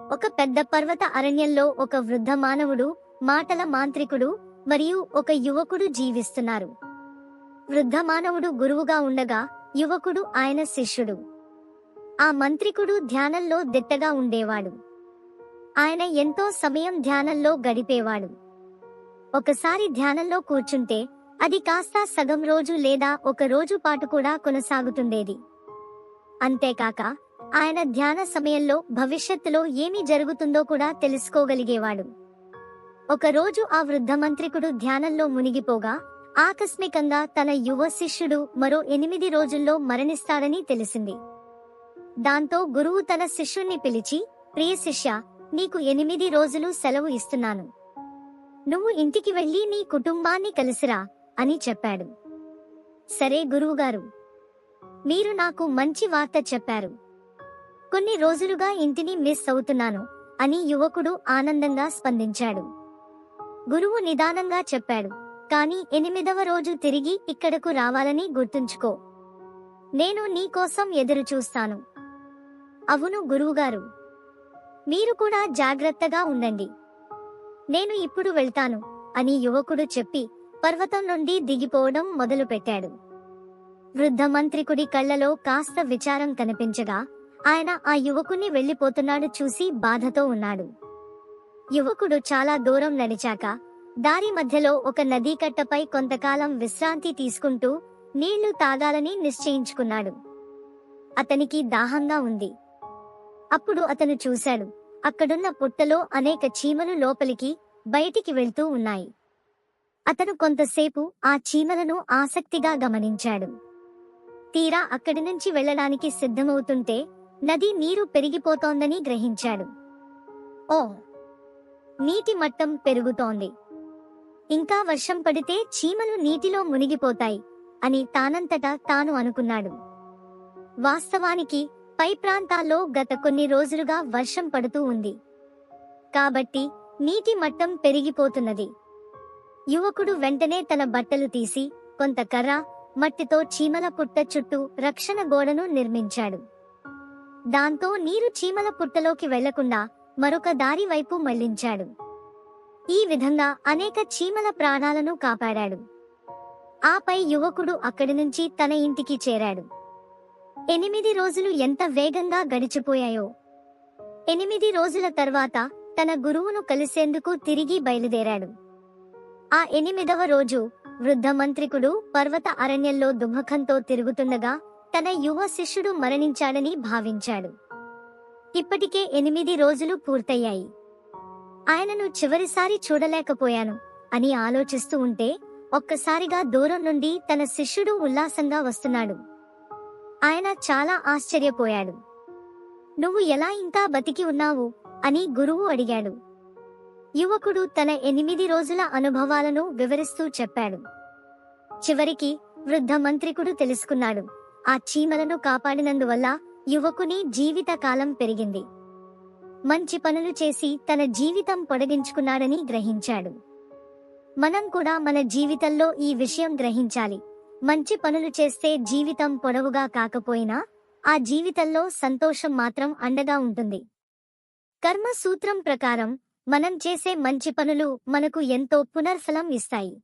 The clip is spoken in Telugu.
ఒక పెద్ద పర్వత అరణ్యంలో ఒక వృద్ధ మానవుడు మాటల మాంత్రికుడు మరియు ఒక యువకుడు జీవిస్తున్నారు. వృద్ధ మానవుడు గురువుగా ఉండగా యువకుడు ఆయన శిష్యుడు. ఆ మంత్రికుడు ధ్యానంలో దిట్టగా ఉండేవాడు. ఆయన ఎంతో సమయం ధ్యానంలో గడిపేవాడు. ఒకసారి ధ్యానంలో కూర్చుంటే అది కాస్త సగం రోజు లేదా ఒక రోజు పాటు కూడా కొనసాగుతుండేది. అంతేకాక ఆయన ధ్యాన సమయంలో భవిష్యత్తులో ఏమి జరుగుతుందో కూడా తెలుసుకోగలిగేవాడు. ఒకరోజు ఆ వృద్ధ మంత్రికుడు ధ్యానంలో మునిగిపోగా ఆకస్మికంగా తన యువ శిష్యుడు మరో ఎనిమిది రోజుల్లో మరణిస్తాడని తెలిసింది. దాంతో గురువు తన శిష్యుణ్ణి పిలిచి ప్రియ శిష్య నీకు ఎనిమిది రోజులు సెలవు ఇస్తున్నాను. నువ్వు ఇంటికి వెళ్ళి నీ కుటుంబాన్ని కలిసిరా అని చెప్పాడు. సరే గురువుగారు. మీరు నాకు మంచి వార్త చెప్పారు. కొన్ని రోజులుగా ఇంటిని మిస్ అవుతున్నాను అని యువకుడు ఆనందంగా స్పందించాడు. గురువు నిదానంగా చెప్పాడు కాని ఎనిమిదవ రోజు తిరిగి ఇక్కడకు రావాలని గుర్తుంచుకో. నేను నీకోసం ఎదురుచూస్తాను అవును గురువుగారు. మీరు కూడా జాగ్రత్తగా ఉండండి. నేను ఇప్పుడు వెళ్తాను అని యువకుడు చెప్పి పర్వతం నుండి దిగిపోవడం మొదలుపెట్టాడు. వృద్ధ మంత్రికుడి కళ్ళలో కాస్త విచారం కనిపించగా ఆయన ఆ యువకుణ్ణి వెళ్ళిపోతున్నాడు చూసి బాధతో ఉన్నాడు. యువకుడు చాలా దూరం నడిచాక దారి మధ్యలో ఒక నదీకట్టపై కొంతకాలం విశ్రాంతి తీసుకుంటూ నీళ్ళు తాగాలని నిశ్చయించుకున్నాడు. అతనికి దాహంగా ఉంది. అప్పుడు అతను చూశాడు అక్కడున్న పుట్టలో అనేక చీమలు లోపలికి బయటికి వెళ్తూ ఉన్నాయి. అతను కొంతసేపు ఆ చీమలను ఆసక్తిగా గమనించాడు. తీరా అక్కడి నుంచి వెళ్ళడానికి సిద్ధమవుతుంటే నది నీరు పెరిగిపోతోందని గ్రహించాడు. ఓ నీటి మట్టం పెరుగుతోంది. ఇంకా వర్షం పడితే చీమలు నీటిలో మునిగిపోతాయి అని తానంతటా తాను అనుకున్నాడు. వాస్తవానికి పై ప్రాంతాల్లో గత కొన్ని రోజులుగా వర్షం పడుతూ ఉంది. కాబట్టి నీటి మట్టం పెరిగిపోతున్నది. యువకుడు వెంటనే తన బట్టలు తీసి కొంత కర్ర మట్టితో చీమల పుట్ట చుట్టూ రక్షణ గోడను నిర్మించాడు. దాంతో నీరు చీమల పుట్టలోకి వెళ్ళకుండా మరొక దారి వైపు మళ్ళించాడు. ఈ విధంగా అనేక చీమల ప్రాణాలను కాపాడాడు. ఆపై యువకుడు అక్కడి నుంచి తన ఇంటికి చేరాడు. ఎనిమిది రోజులు ఎంత వేగంగా గడిచిపోయాయో. ఎనిమిది రోజుల తర్వాత తన గురువును కలిసేందుకు తిరిగి బయలుదేరాడు. ఆ ఎనిమిదవ రోజు వృద్ధ మంత్రికుడు పర్వత అరణ్యంలో దుమ్మఖంతో తిరుగుతుండగా తన యువ శిష్యుడు మరణించాడని భావించాడు. ఇప్పటికే ఎనిమిది రోజులు పూర్తయ్యాయి. ఆయనను చివరిసారి చూడలేకపోయాను అని ఆలోచిస్తూ ఉంటే ఒక్కసారిగా దూరం నుండి తన శిష్యుడు ఉల్లాసంగా వస్తున్నాడు. ఆయన చాలా ఆశ్చర్యపోయాడు. నువ్వు ఎలా ఇంకా బతికి ఉన్నావు? అని గురువు అడిగాడు. యువకుడు తన ఎనిమిది రోజుల అనుభవాలను వివరిస్తూ చెప్పాడు. చివరికి వృద్ధ మంత్రికుడు తెలుసుకున్నాడు. ఆ చీమలను కాపాడినందువల్ల యువకుని జీవిత కాలం పెరిగింది. మంచి పనులు చేసి తన జీవితం పొడిగించుకున్నాడని గ్రహించాడు. మనం కూడా మన జీవితంలో ఈ విషయం గ్రహించాలి. మంచి పనులు చేస్తే జీవితం పొడవుగా కాకపోయినా ఆ జీవితంలో సంతోషం మాత్రం అండగా ఉంటుంది. కర్మ సూత్రం ప్రకారం మనం చేసే మంచి పనులు మనకు ఎంతో పునర్ఫలం ఇస్తాయి.